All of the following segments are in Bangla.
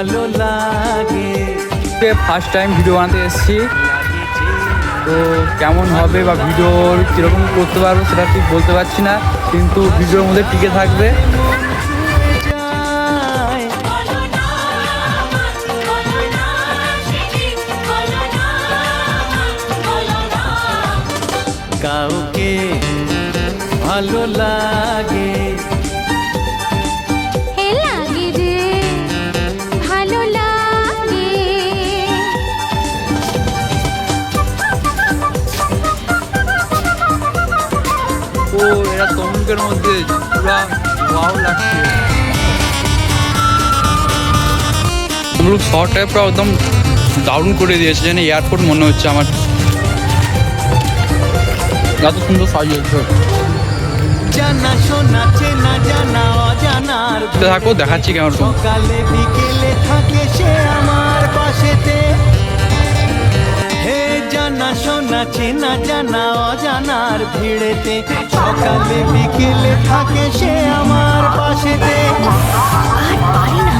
ভালো লাগে। ফার্স্ট টাইম ভিডিও বানাতে এসেছি? তো কেমন হবে বা ভিডিও কীরকম করতে পারব সেটা ঠিক বলতে পারছি না, কিন্তু ভিডিওর মধ্যে টিকে থাকবে। এরা তমুকের মধ্যে পুরা ভালো লাগছে। লোক শহরটায় পুরো একদম দারুণ করে দিয়েছে যেন এয়ারপোর্ট মনে হচ্ছে আমার। এত সুন্দর সাজিয়েছে জানা শোনা চেনা জানা অজানার দেখতে থাকো দেখাচ্ছি কেমন। সকালে বিকেলে থাকে সে আমার পাশেতে। শোনা চেনা জানা অজানার ভিড়েতে। সকালে বিকেলে থাকে সে আমার পাশেতে। আর পারি জানি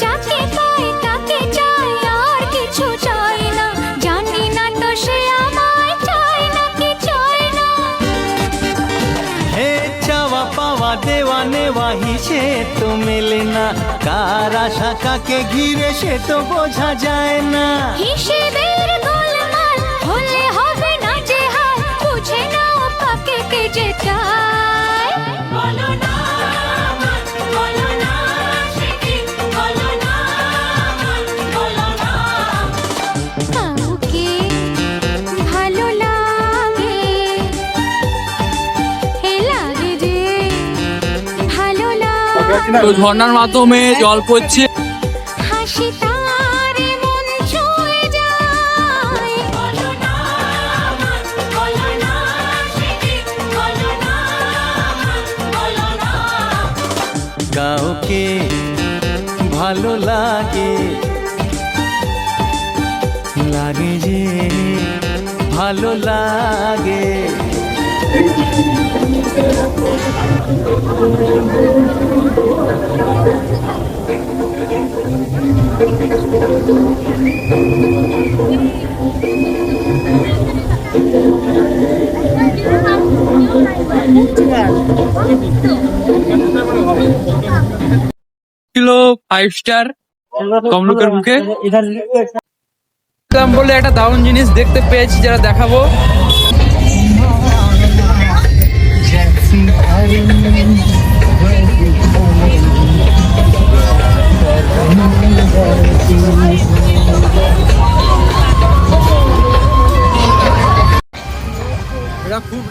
যাকে পাই তাকে চাই আর কিছু চাই না। জানি না তো সে আমায় চায় না কি চায় না। হে চাওয়া পাওয়া দেওয়া নেওয়া হিসে তো মেলে না। কার আশা কাকে ঘিরে সে তো বোঝা যায় না। হিসেবের গোলমাল হলে হবে না যে হাল বুঝে নাও কাকে কে যে চায়। তো ঝর্ণার মাধ্যমে জল পড়ছে। কাউকে ভালো লাগে লাগে যে ভালো লাগে। ছিল ফাইভ স্টার তমলুকের মুখে। বলে একটা দারুণ জিনিস দেখতে পেয়েছি যারা দেখাবো।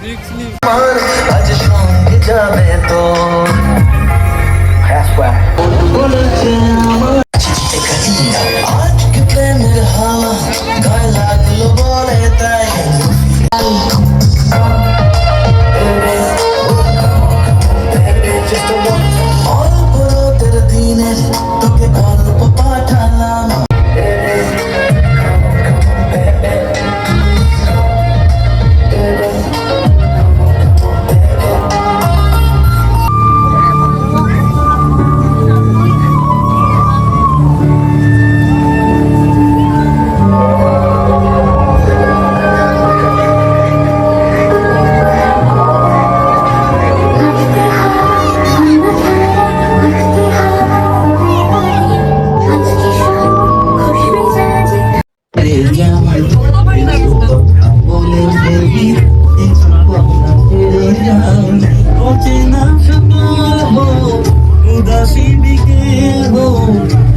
আজ সঙ্গে যাবে তো আজকে প্রেমের হাওয়া গায়ে লাগল বলে তাই অচেনা সকাল হোক উদাসী বিকেল হোক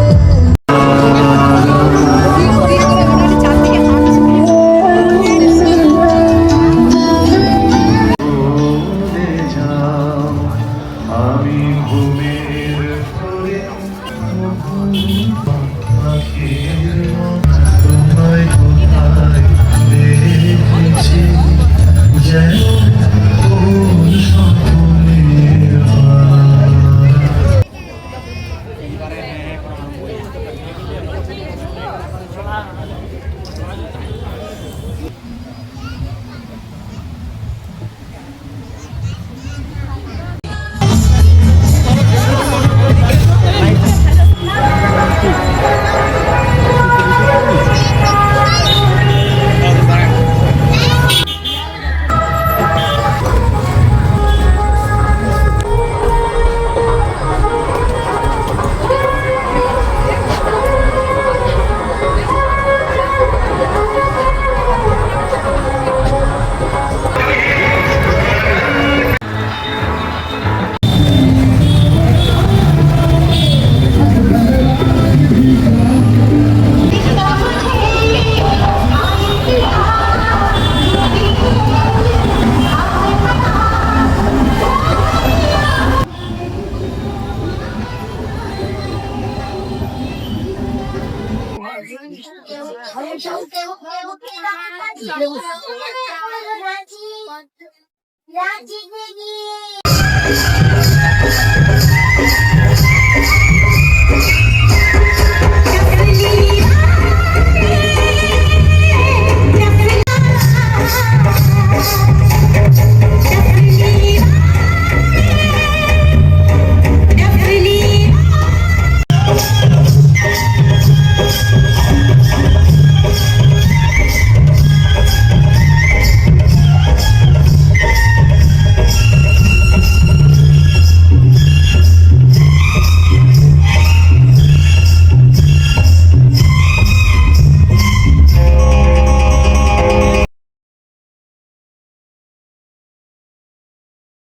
রাজি